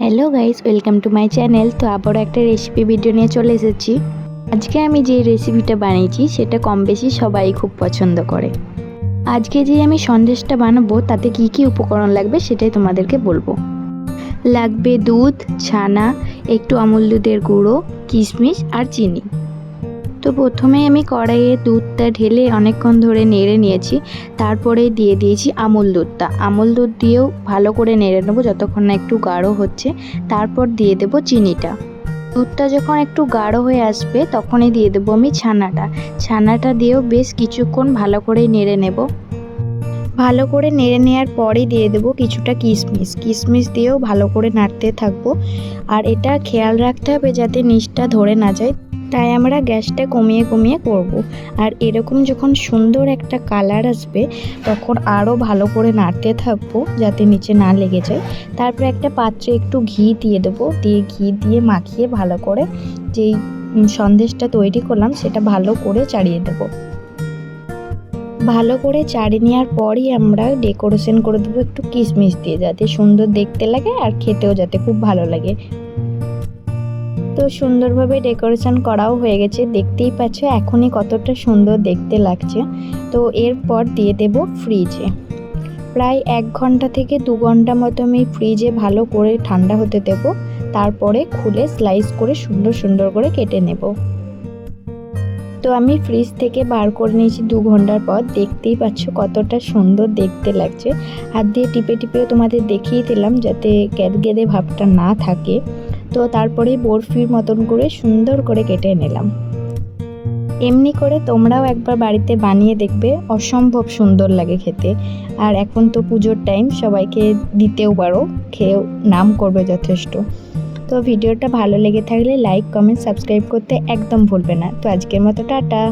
Hello guys welcome to my channel তো আবারও একটা রেসিপি ভিডিও নিয়ে চলে এসেছি। আজকে আমি যে রেসিপিটা বানিয়েছি, সেটা কম বেশি সবাই খুব পছন্দ করে। আজকে যে আমি সন্দেশটা বানাবো, তাতে কি কি উপকরণ লাগবে, সেটাই তোমাদেরকে বলব। লাগবে দুধ, ছানা, একটু আমুল দুধের গুঁড়ো, কিশমিশ আর চিনি। তো প্রথমে আমি কড়াইয়ে দুধটা ঢেলে অনেকক্ষণ ধরে নেড়ে নিয়েছি। তারপরে দিয়ে দিয়েছি আমুল দুধটা। আমুল দুধ দিয়েও ভালো করে নেড়ে নেব যতক্ষণ না একটু গাঢ় হচ্ছে। তারপর দিয়ে দেবো চিনিটা। দুধটা যখন একটু গাঢ় হয়ে আসবে তখনই দিয়ে দেবো আমি ছানাটা। ছানাটা দিয়েও বেশ কিছুক্ষণ ভালো করে নেড়ে নেব। ভালো করে নেড়ে নেওয়ার পরে দিয়ে দেবো কিছুটা কিশমিশ। কিশমিশ দিয়েও ভালো করে নাড়তে থাকব। আর এটা খেয়াল রাখতে হবে যাতে নিচটা ধরে না যায়। তাই আমরা গ্যাসটা কমিয়ে কমিয়ে করব। আর এরকম যখন সুন্দর একটা কালার আসবে, তখন আরও ভালো করে নাড়তে থাকব যাতে নিচে না লেগে যায়। তারপরে একটা পাত্রে একটু ঘি দিয়ে দেবো। দিয়ে ঘি দিয়ে মাখিয়ে ভালো করে যেই সন্দেশটা তৈরি করলাম, সেটা ভালো করে চাড়িয়ে দেবো। ভালো করে চাড়িয়ে নেওয়ার পরই আমরা ডেকোরেশন করে দেবো একটু কিশমিশ দিয়ে, যাতে সুন্দর দেখতে লাগে আর খেতেও যাতে খুব ভালো লাগে। তো সুন্দরভাবে ডেকোরেশন করাও হয়ে গেছে। দেখতেই পাচ্ছ এখনই কতটা সুন্দর দেখতে লাগছে। তো এরপর দিয়ে দেব ফ্রিজে। প্রায় এক ঘণ্টা থেকে দু ঘণ্টা মতো আমি ফ্রিজে ভালো করে ঠান্ডা হতে দেব। তারপরে খুলে স্লাইস করে সুন্দর সুন্দর করে কেটে নেব। তো আমি ফ্রিজ থেকে বার করে নিয়েছি দু ঘণ্টার পর। দেখতেই পাচ্ছ কতটা সুন্দর দেখতে লাগছে। হাত দিয়ে টিপে টিপেও তোমাদের দেখিয়ে দিলাম যাতে গেদগেদে ভাবটা না থাকে। তো তারপরে বরফির মতন করে সুন্দর করে কেটে নিলাম। এমনি করে তোমরাও একবার বাড়িতে বানিয়ে দেখবে, অসম্ভব সুন্দর লাগে খেতে। আর এখন তো পুজোর টাইম সবাইকে দিতেও পারো, খেয়েও নাম করবে যথেষ্ট। তো ভিডিওটা ভালো লেগে থাকলে লাইক কমেন্ট সাবস্ক্রাইব করতে একদম ভুলবে না। তো আজকের মতো টাটা।